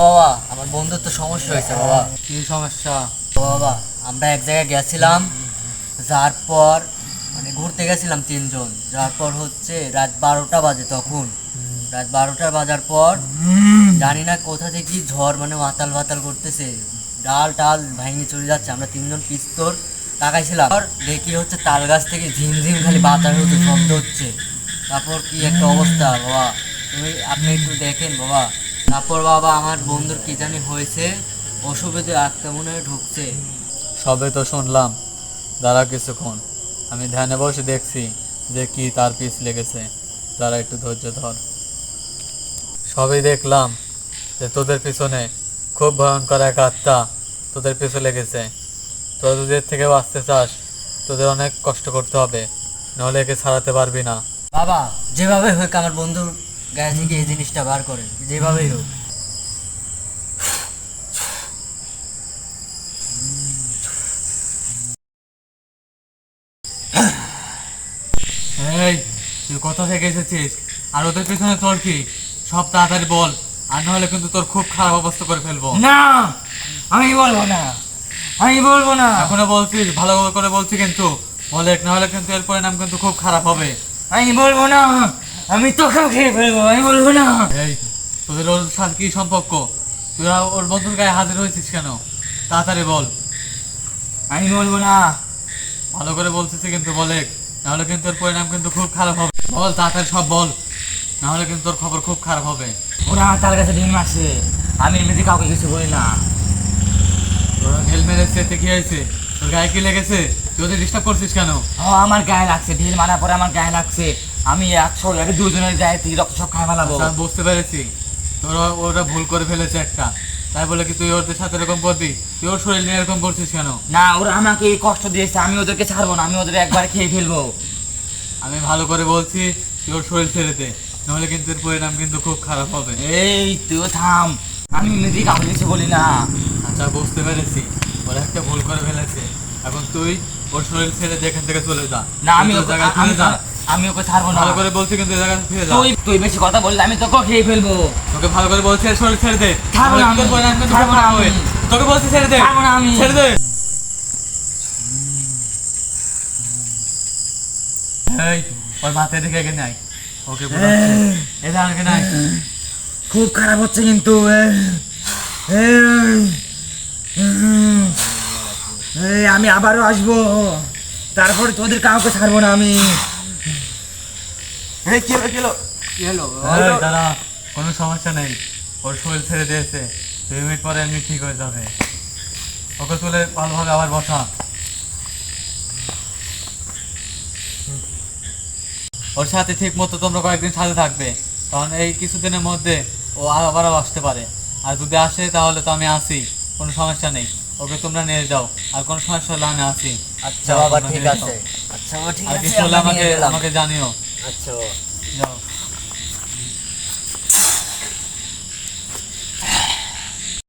বাবা আমার বন্ধুর তো সমস্যা হয়েছে বাবা। কি সমস্যা? বাবা আমরা এক জায়গায় গেছিলাম যার পর মানে ঘুরতে গেছিলাম তিনজন। যার পর হচ্ছে রাত বারোটা বাজে তখন। রাত বারোটা বাজার পর জানি না কোথা থেকে ঝড় মানে মাতাল মাতাল করতেছে। ডাল টাল ভাঙে চলে যাচ্ছে আমরা তিনজন পিস্তর তাকাইছিলাম। আর দেখি হচ্ছে তাল গাছ থেকে ঝিমঝিম খালি বাতাস হচ্ছে শব্দ হচ্ছে। তারপর কি একটা অবস্থা বাবা? তুমি আপনি একটু দেখেন বাবা। তারপর বাবা আমার বন্ধুর কি জানি হয়েছে অসুবিধে আত্মা মনে ঢুকছে। সবে তো শুনলাম। দাঁড়া কিছুক্ষণ। আমি ধ্যানে বসে দেখছি যে কি তার পিস লেগেছে। দাঁড়া একটু ধৈর্য ধর। সবই দেখলাম যে তোদের পিছনে খুব ভয়ঙ্কর এক আত্মা তোদের পিছনে লেগেছে। তোরা যদি থেকে বাঁচতে চাস তোদের অনেক কষ্ট করতে হবে। নাহলে একে ছাড়াতে পারবি না। বাবা যেভাবে হোক আমার বন্ধুর গায়ে থেকে এই জিনিসটা বার করেন যেভাবেই হোক। এই তুই কোথা থেকে এসেছিস? আর ওদের পিছনে তোর কি? সব তাড়াতাড়ি বল আর নাহলে কিন্তু তোর খুব খারাপ অবস্থা করে ফেলব। না আমি বলব না আমি বলব না। এখনও বলছিস ভালো করে বলছি কিন্তু বলে না হলে কিন্তু এর পরিণাম কিন্তু খুব খারাপ হবে। আমি বলব না। আমি তোকেও খেয়ে ফেলব আমি বলব না। এই তোদের ওর সাথে কি সম্পর্ক? তোরা ওর বন্ধুর গায়ে হাজির হয়েছিস কেন? তাড়াতাড়ি বল। আমি বলব না। ভালো করে বলছিস কিন্তু বলে নাহলে কিন্তু ওর পরিণাম কিন্তু খুব খারাপ হবে। বল তাড়াতাড়ি সব বল। নাহলে কিন্তু তোর খবর খুব খারাপ হবে। ওরা আমার তার কাছে ডিম মারছে। আমি এমনিতে কাউকে কিছু বলি না। তোরা ঢেল মেরেছে এতে কি হয়েছে? তোর গায়ে কি লেগেছে? তুই ওদের ডিস্টার্ব করছিস কেন? ও আমার গায়ে লাগছে। ঢিল মারার পরে আমার গায়ে লাগছে। আমি একশো লাগে দুজনের গায়ে থেকে রক্ত সব খাই ফেলাবো। আমি বুঝতে পেরেছি। তোর ওরা ভুল করে ফেলেছে একটা। তাই বলে কি তুই ওদের সাথে এরকম করবি? তুই ওর শরীর নিয়ে এরকম করছিস কেন? না ওরা আমাকে এই কষ্ট দিয়েছে আমি ওদেরকে ছাড়বো না আমি ওদের একবার খেয়ে ফেলব। আমি ভালো করে বলছি তুই ওর শরীর ছেড়ে দে। নাহলে কিন্তু এর পরিণাম কিন্তু খুব খারাপ হবে। এই তুইও থাম। আমি এমনিতেই কিছু বলি না। আচ্ছা বুঝতে পেরেছি। ওরা একটা ভুল করে ফেলেছে। এখন তুই ওর শরীর ছেড়ে দে এখান থেকে চলে যা। না আমি তুই জায়গায় আমি ওকে ছাড়বো না। ভালো করে বলছি কিন্তু এই জায়গায় ফিরে যা তুই তুই বেশি কথা বললে আমি তোকে খেয়ে ফেলব। তোকে ভালো করে বলছি শরীর ছেড়ে দে। ছাড়বো না আমি। ছাড়বো না আমি। তোকে বলছি ছেড়ে দে। ছাড়বো না আমি। ছেড়ে দে। এই ওর মাথায় দেখে এখানে নাই ওকে বলাচ্ছি এটা আগে নাই খুব খারাপ হচ্ছে কিন্তু আমি আবারও আসব। তারপরে তোদের কাউকে ছাড়বো না আমি। এই কি হলো কি হলো? কি হলো? এই, কোনো সমস্যা নেই। ওর শরীর ছেড়ে দিয়েছে। দুই মিনিট পরে এমনি ঠিক হয়ে যাবে। ওকে তুলে ভালোভাবে আবার বসা। ওর সাথে ঠিক মতো তোমরা কয়েকদিন সাথে থাকবে। কারণ এই কিছুদিনের মধ্যে ও আবারও আসতে পারে। আর যদি আসে তাহলে তো আমি আসি কোনো সমস্যা নেই। ওকে তোমরা নিয়ে যাও। আর কোনো সমস্যা হলে আমি আসি আচ্ছা বাবা ঠিক আছে। আচ্ছা ঠিক আছে কিছু হলে আমরা আমাকে আমাকে জানিও। আচ্ছা বাবা। যাও